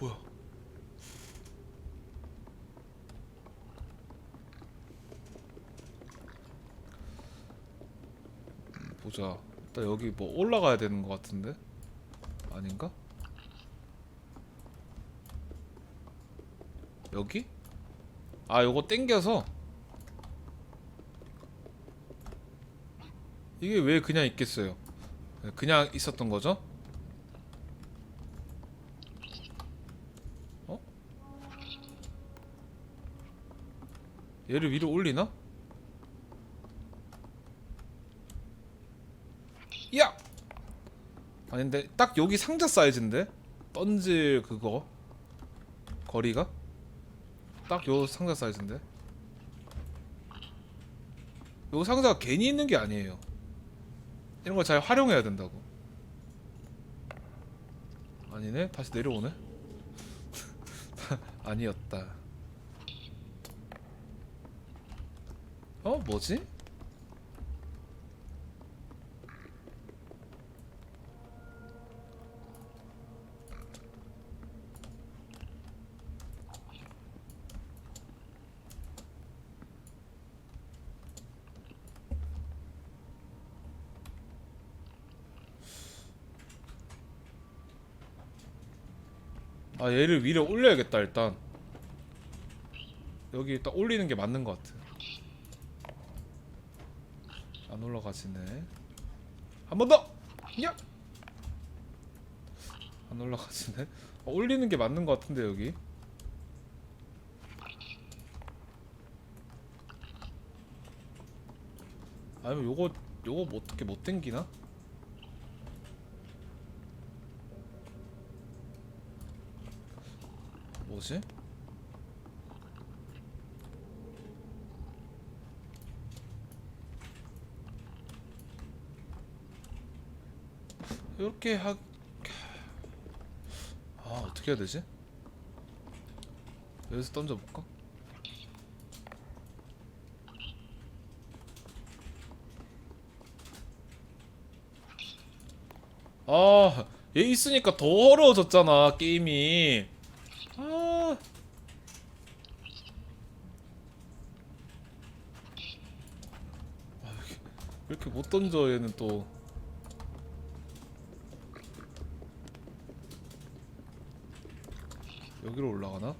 뭐야? 음, 보자. 일단 여기 뭐 올라가야 되는 것 같은데 아닌가? 여기? 아 요거 땡겨서 이게 왜 그냥 있겠어요? 그냥 있었던 거죠? 얘를 위로 올리나? 야! 아닌데 딱 여기 상자 사이즈인데? 던질 그거? 거리가? 딱 요 상자 사이즈인데? 요 상자가 괜히 있는 게 아니에요. 이런 걸 잘 활용해야 된다고. 아니네? 다시 내려오네? 아니었다 어 뭐지? 아 얘를 위로 올려야겠다 일단 여기 딱 올리는 게 맞는 것 같아 안 올라가지네 한 번 더! 야! 안 올라가지네 어, 올리는 게 맞는 것 같은데 여기 아니면 요거 요거 뭐 어떻게 못 당기나? 뭐지? 이렇게 하... 아 어떻게 해야 되지? 여기서 던져볼까? 아, 얘 있으니까 더 어려워졌잖아, 게임이. 아. 아, 이렇게 못 던져 얘는 또 여기로 올라가나?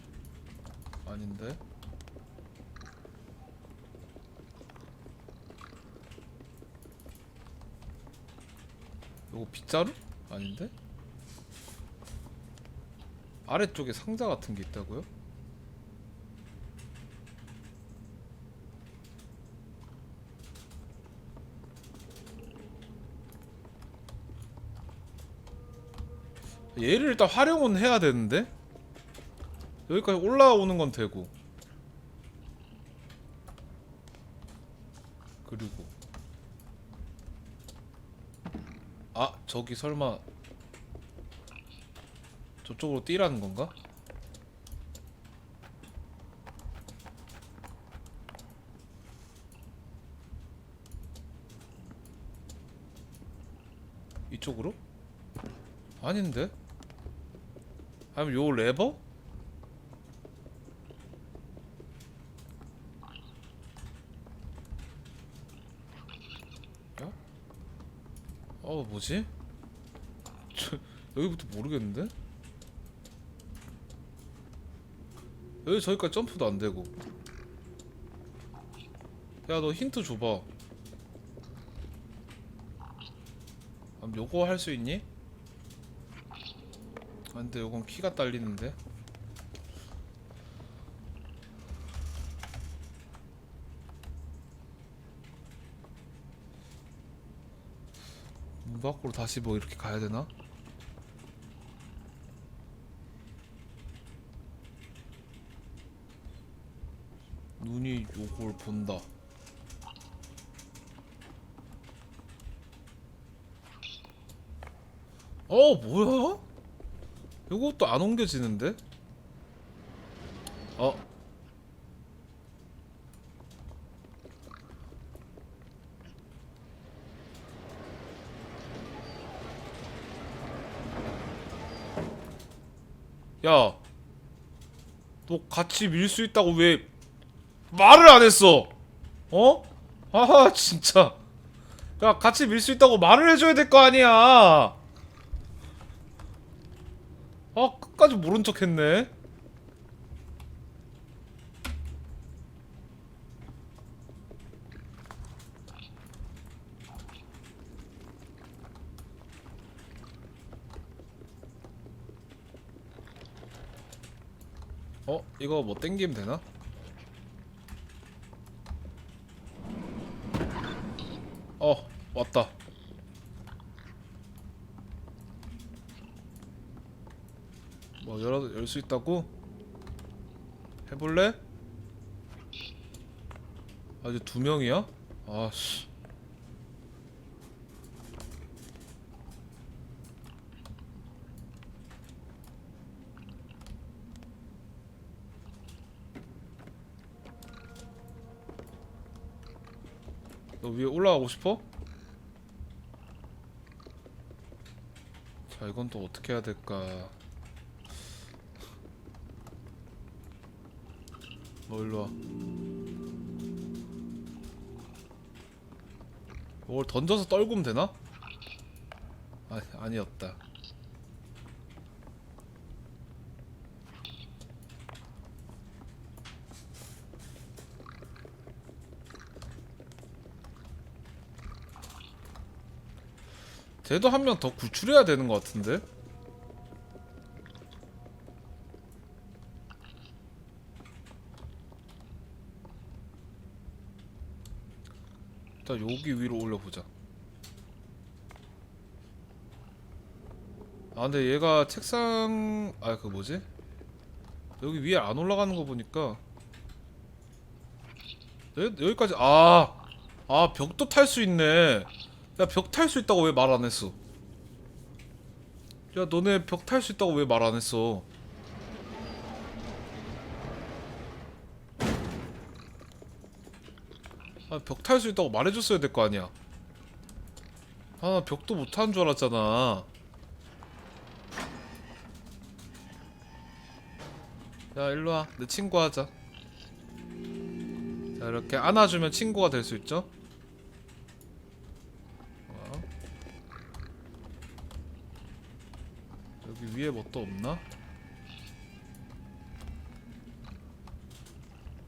아닌데 요거 빗자루? 아닌데? 아래쪽에 상자 같은 게 있다고요? 얘를 일단 활용은 해야 되는데 여기까지 올라오는 건 되고 그리고 아 저기 설마 저쪽으로 뛰라는 건가? 이쪽으로? 아닌데? 아니면 요 레버? 야? 어 뭐지? 저, 여기부터 모르겠는데? 여기 저기까지 점프도 안 되고 야 너 힌트 줘봐 그럼 요거 할 수 있니? 아 근데 요건 키가 딸리는데 문 밖으로 다시 뭐 이렇게 가야 되나? 눈이 요걸 본다. 어 뭐야? 이것도 안 옮겨지는데? 어? 야, 너 같이 밀 수 있다고 왜 말을 안 했어? 어? 아, 진짜. 야, 같이 밀 수 있다고 말을 해줘야 될 거 아니야. 아, 끝까지 모른 척 했네. 어? 이거 뭐 땡기면 되나? 어 왔다 뭐 열어 열 수 있다고? 해볼래? 아직 두 명이야? 아씨 너 위에 올라가고 싶어? 자 이건 또 어떻게 해야 될까 너 일로 와 이걸 던져서 떨구면 되나? 아, 아니었다 쟤도 한 명 더 구출해야 되는 것 같은데? 일단 여기 위로 올려보자 아 근데 얘가 책상 아 그 뭐지? 여기 위에 안 올라가는 거 보니까 여기, 여기까지 아! 아 벽도 탈 수 있네 야 벽 탈 수 있다고 왜 말 안 했어? 야 너네 벽 탈 수 있다고 왜 말 안 했어? 아 벽 탈 수 있다고 말해줬어야 될 거 아니야. 아나 벽도 못 타는 줄 알았잖아. 야 일로 와. 내 친구 하자. 자 이렇게 안아주면 친구가 될 수 있죠? 어. 여기 위에 뭐 또 없나?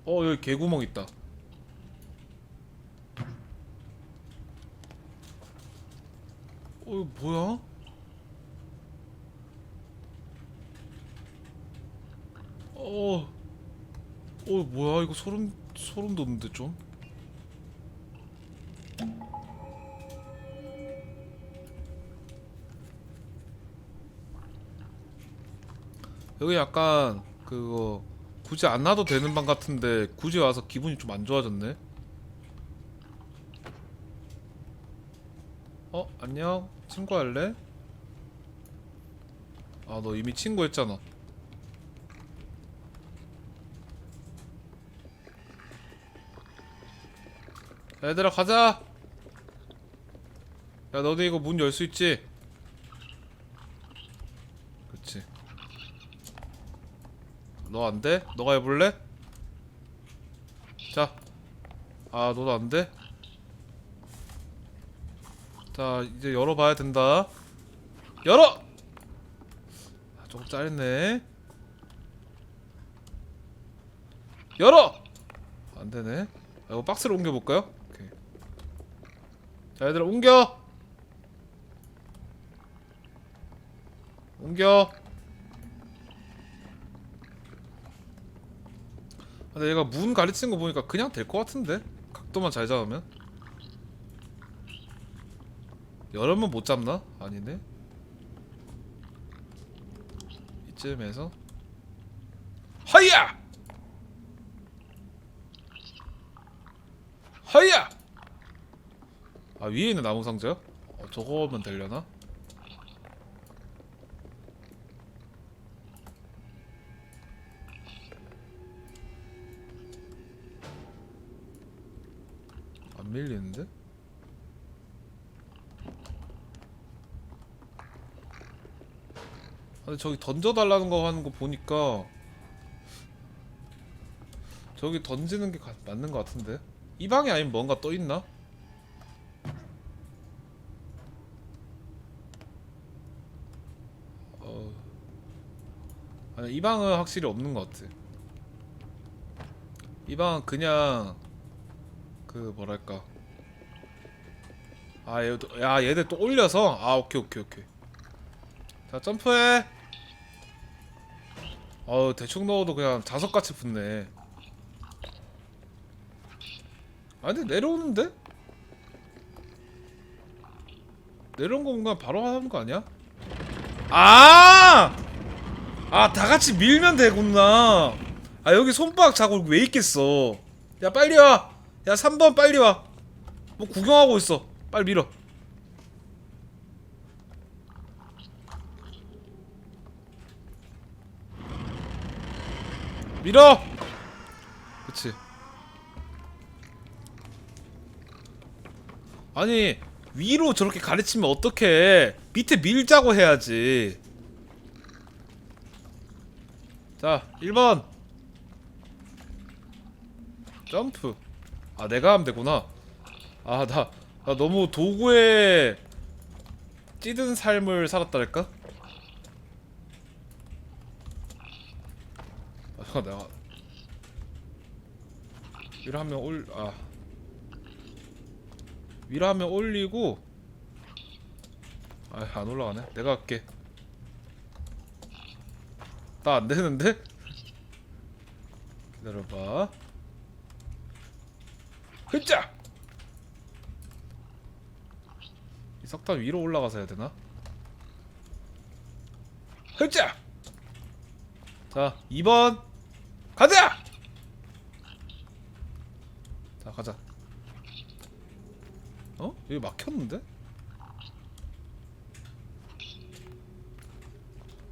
어 여기 개구멍 있다. 어 이거 뭐야? 어, 어 뭐야 이거 소름 소름 돋는데 좀. 여기 약간 그거 굳이 안 놔도 되는 방 같은데 굳이 와서 기분이 좀 안 좋아졌네. 어 안녕 친구 할래? 아 너 이미 친구 했잖아. 얘들아 가자. 야 너도 이거 문 열 수 있지? 그치. 너 안 돼? 너가 해볼래? 자. 아 너도 안 돼? 자 이제 열어봐야 된다. 열어! 아, 조금 짧네. 열어! 안 되네. 아, 이거 박스를 옮겨볼까요? 오케이. 자 얘들아 옮겨! 옮겨! 근데 얘가 문 가리치는 거 보니까 그냥 될 것 같은데? 각도만 잘 잡으면? 열으면 못 잡나? 아니네. 이쯤에서 하이야! 하이야! 아 위에 있는 나무 상자요? 어, 저거면 되려나? 저기 던져달라는 거 하는 거 보니까 저기 던지는 게 가- 맞는 거 같은데? 이 방에 아니면 뭔가 떠 있나? 어. 아니 이 방은 확실히 없는 것 같아. 이 방은 그냥 그 뭐랄까. 아 얘도 야 얘들 또 올려서? 아 오케이 오케이 오케이. 자 점프해 어우 대충 넣어도 그냥 자석같이 붙네. 아 근데 내려오는데? 내려온 거 뭔가 바로 하는 거 아니야? 아! 아 다같이 밀면 되구나. 아 여기 손바닥 자국 왜 있겠어? 야 빨리 와야 3번 빨리 와뭐 구경하고 있어. 빨리 밀어 밀어! 그치. 아니 위로 저렇게 가르치면 어떡해? 밑에 밀자고 해야지. 자 1번. 점프. 아 내가 하면 되구나. 아나나 너무 도구에 찌든 삶을 살았다랄까? 아 내가 위로 하면 올.. 아 위로 하면 올리고 아 안 올라가네 내가 할게 나 안 되는데? 기다려봐 흐짜! 이 석탄 위로 올라가서 해야 되나? 흐짜! 자 2번 가자! 자 가자 어? 여기 막혔는데?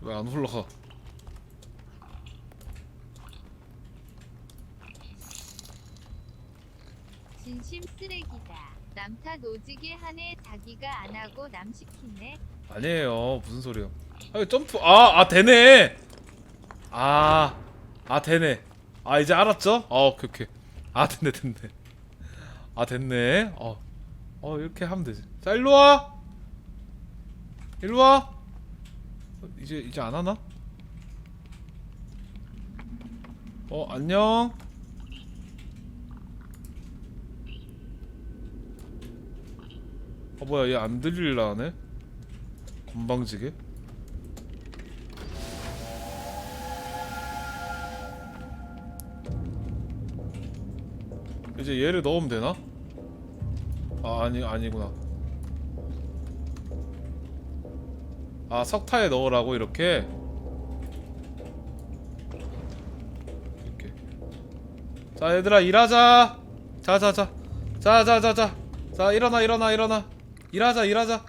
왜 안 올라가? 진심 쓰레기다. 남탓 오지게 하네 자기가 안 하고 남 시키네. 아니에요 무슨 소리요 아 점프 아아 되네 아 아 되네. 아 이제 알았죠? 아 오케이 오케이. 아 됐네 됐네. 아 됐네. 어, 어 이렇게 하면 되지. 자 일로와. 일로와. 어, 이제 이제 안 하나? 어 안녕. 어 뭐야 얘 안 들릴라 하네? 건방지게 이제 얘를 넣으면 되나? 아 아니 아니구나. 아 석타에 넣으라고 이렇게? 이렇게. 자 얘들아 일하자. 자자자. 자자자자. 자 일어나 일어나 일어나. 일하자 일하자.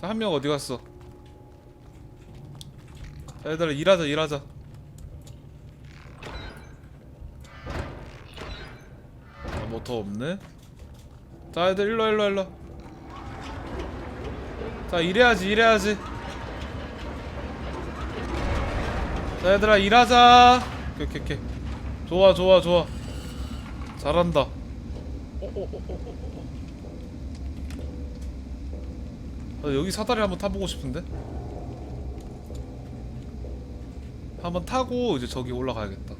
자, 한 명 어디 갔어? 자, 얘들아 일하자 일하자. 아, 뭐 더 없네. 자, 얘들 일로 일로 일로. 자, 일해야지 일해야지. 자, 얘들아 일하자. 오케이 오케이 오케이. 좋아 좋아 좋아. 잘한다. 어, 어, 어. 아, 여기 사다리 한번 타보고 싶은데? 한번 타고 이제 저기 올라가야겠다.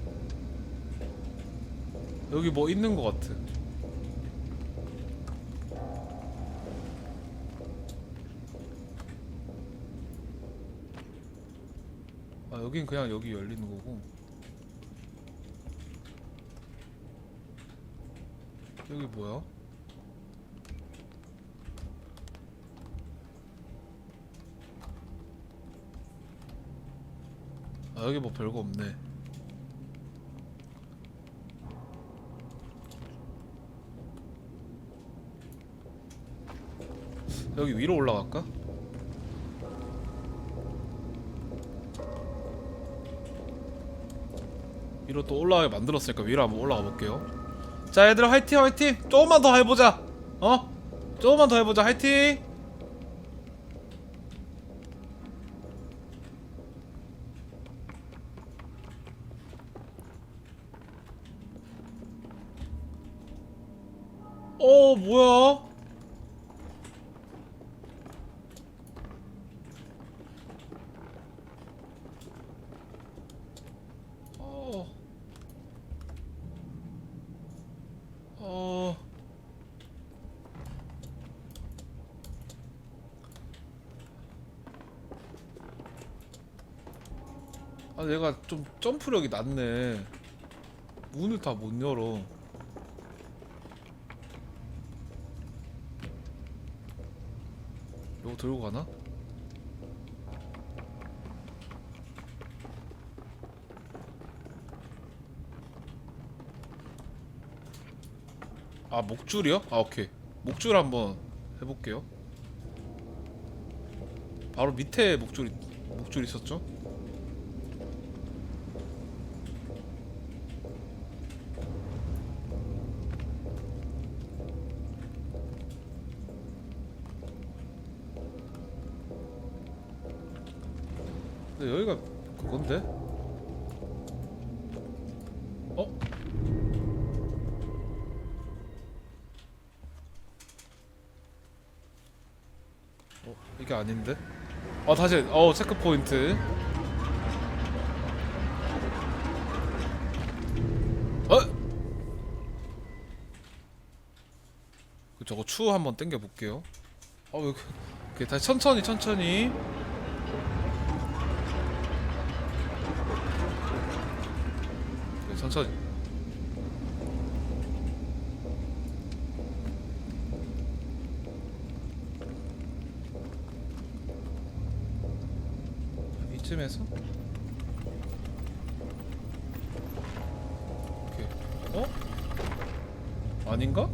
여기 뭐 있는 것 같아. 여긴 그냥 여기 열리는 거고. 여기 뭐야? 아 여기 뭐 별거 없네 여기 위로 올라갈까? 위로 또 올라가게 만들었으니까 위로 한번 올라가 볼게요. 자 얘들아 화이팅 화이팅! 조금만 더 해보자. 어? 조금만 더 해보자. 화이팅! 어 뭐야? 어. 아 내가 좀 점프력이 낮네. 문을 다 못 열어. 이거 들고 가나? 아 목줄이요? 아 오케이 목줄 한번 해볼게요 바로 밑에 목줄이 목줄 있었죠? 어 다시 어 체크 포인트 어? 그 저거 추 한번 당겨 볼게요 어 오케이 다시 천천히 천천히 네, 천천히. 이쯤에서? 오케이. 어? 아닌가?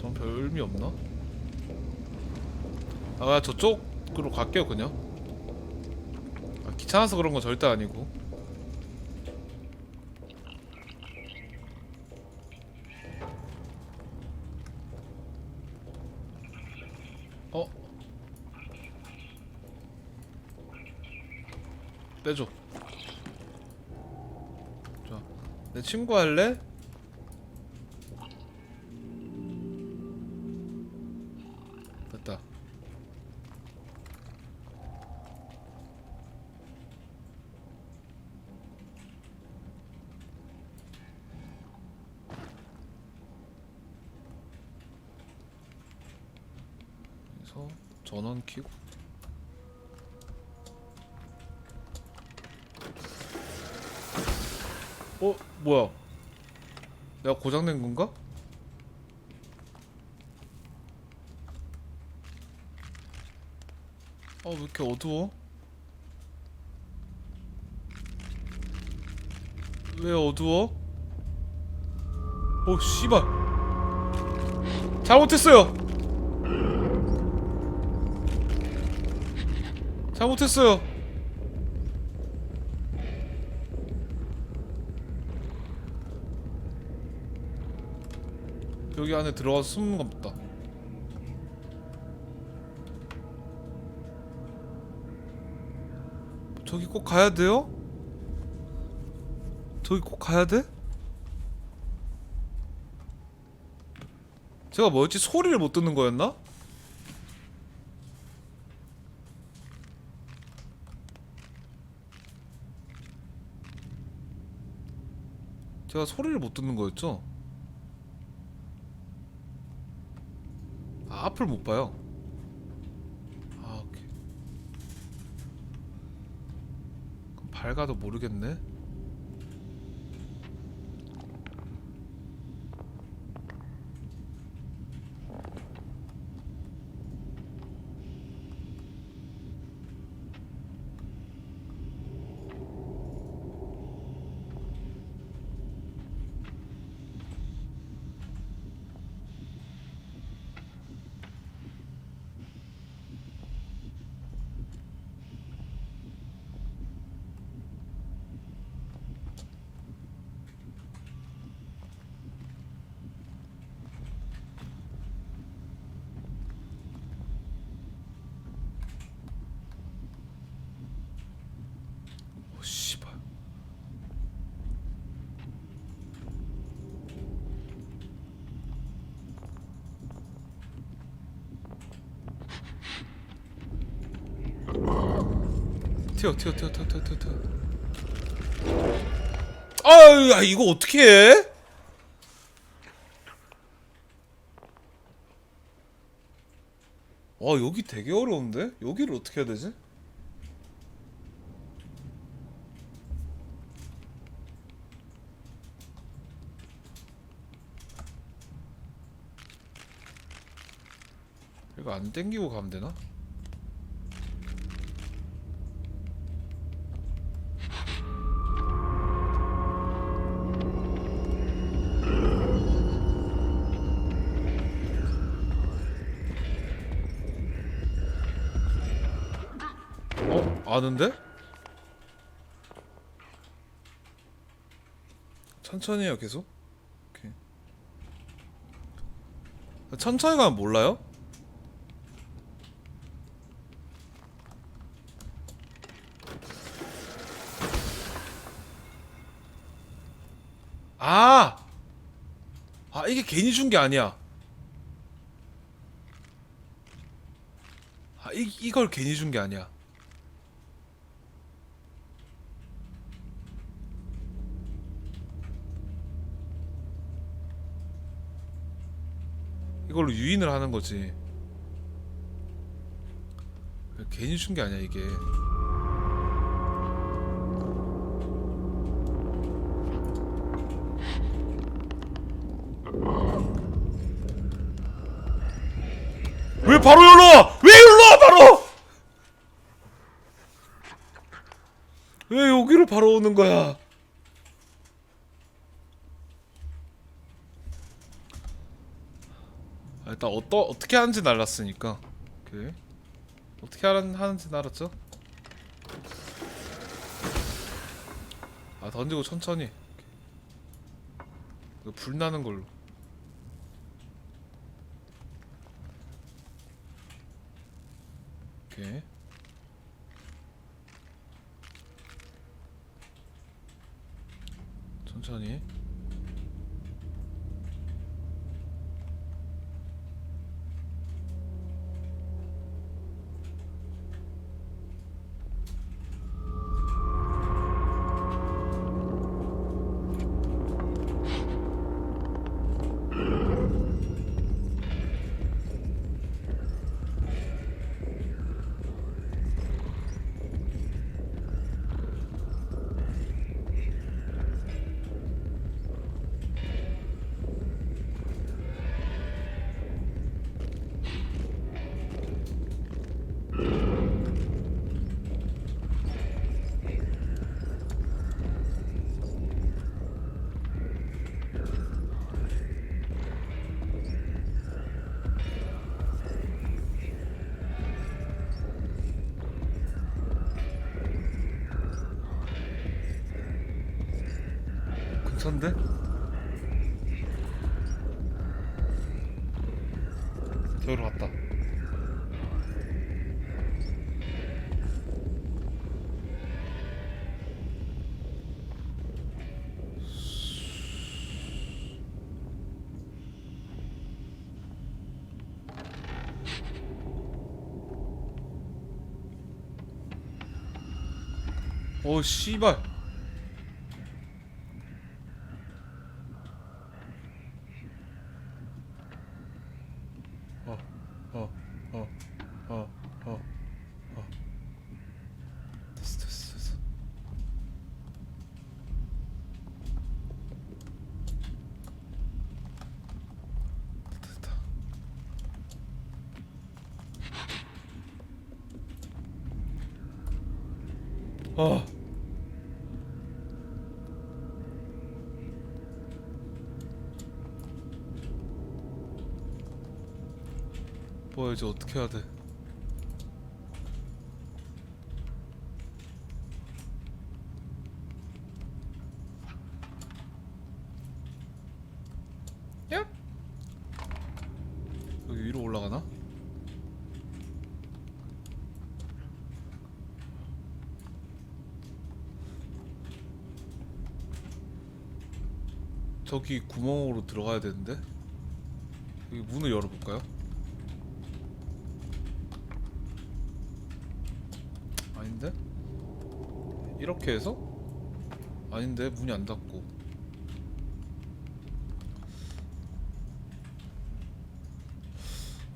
전별 의미 없나? 아, 저쪽으로 갈게요, 그냥. 아, 귀찮아서 그런 건 절대 아니고. 어? 빼줘. 자, 내 친구 할래? 됐다. 그래서 전원 키고 뭐야 내가 고장낸 건가? 어왜 이렇게 어두워? 왜 어두워? 어 씨발 잘못했어요 잘못했어요. 여기 안에 들어가서 숨는 겁니다. 저기 꼭 가야 돼요? 저기 꼭 가야 돼? 제가 뭐였지? 소리를 못 듣는 거였나? 제가 소리를 못 듣는 거였죠? 아, 앞을 못 봐요. 아, 오케이. 그럼 밝아도 모르겠네. 튀어 튀어 튀어 튀어 튀어 튀어 튀어 아유 야 이거 어떻게 해? 와 여기 되게 어려운데? 여기를 어떻게 해야 되지? 이거 안 땡기고 가면 되나? 아는데? 천천히 해요 계속 오케이 천천히 가면 몰라요? 아! 아 이게 괜히 준 게 아니야 아 이, 이걸 괜히 준 게 아니야 이걸로 유인을 하는 거지. 괜히 준 게 아니야 이게. 왜 바로 열어? 왜 열어 바로? 왜 여기로 바로 오는 거야? 아, 일단 어떠, 어떻게 하는지 알았으니까. 오케이. 어떻게 하는, 하는지 알았죠? 아 던지고 천천히. 불 나는 걸로. 오케이 근처인데? 저기로 갔다 오 씨발 어, 어, 어, 어, 어, 어. 됐어, 됐어, 됐어. 됐다, 됐다. 어. 뭐야 이제 어떻게 해야 돼? 야? 여기 위로 올라가나? 저기 구멍으로 들어가야 되는데 여기 문을 열어볼까요? 아닌데? 이렇게 해서? 아닌데 문이 안 닫고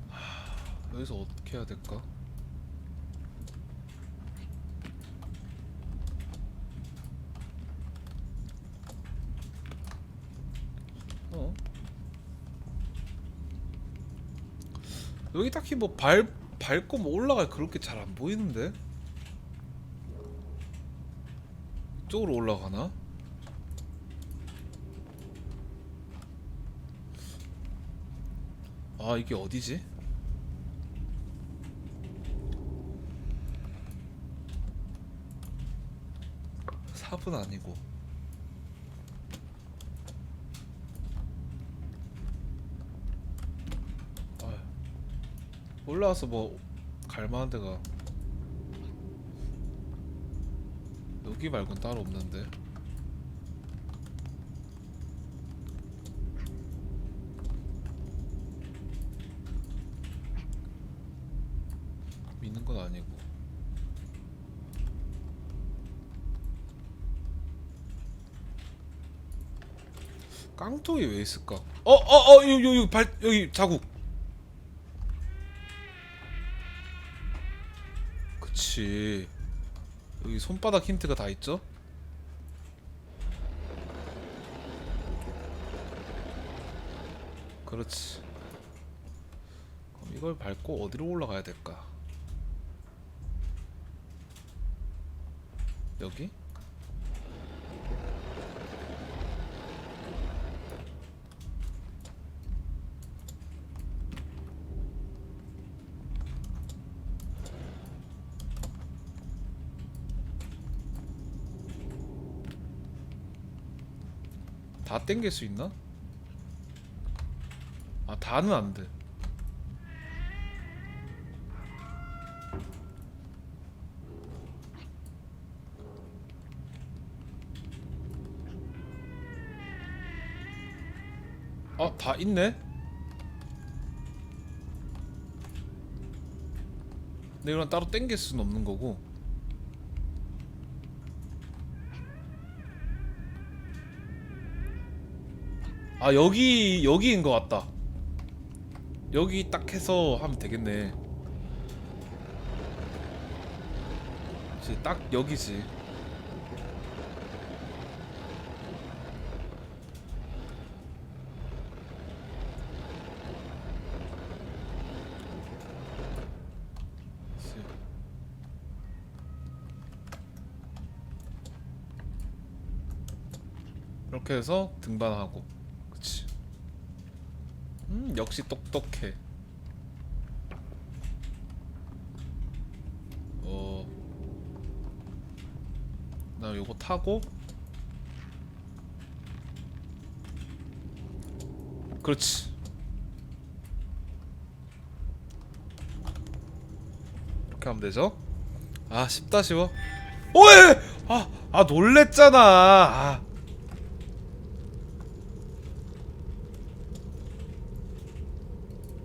하, 여기서 어떻게 해야 될까? 어? 여기 딱히 뭐 발 밟고 뭐 올라갈 그렇게 잘 안 보이는데 이쪽으로 올라가나? 아 이게 어디지? 삽은 아니고 아휴, 올라와서 뭐 갈만한 데가 여기 말곤 따로 없는데 미는 건 아니고 깡통이 왜 있을까? 어, 어, 어, 여기, 여기, 발, 여기 자국. 손바닥 힌트가 다 있죠? 그렇지. 그럼 이걸 밟고 어디로 올라가야 될까? 여기? 다 땡길 수 있나? 아 다는 안 돼. 아, 다 있네? 근데 이건 따로 땡길 수는 없는 거고 아 여기 여기인 것 같다. 여기 딱 해서 하면 되겠네. 딱 여기지. 이렇게 해서 등반하고 역시 똑똑해. 어... 나 요거 타고. 그렇지. 이렇게 하면 되죠? 아 쉽다 쉬워. 오예! 아, 아 놀랬잖아. 아.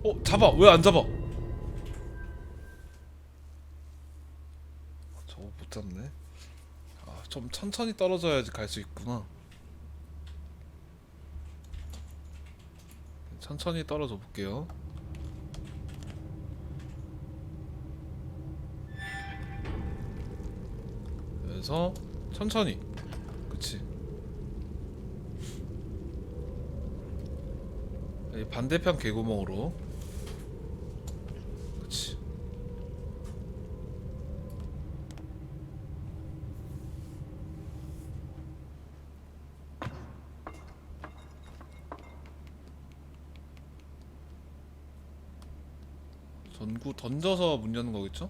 어 잡아. 왜 안 잡아? 저거 못 잡네. 아좀 천천히 떨어져야지 갈 수 있구나. 천천히 떨어져 볼게요. 그래서 천천히. 그치. 이 반대편 개구멍으로 그치 전구 던져서 문 여는 거겠죠?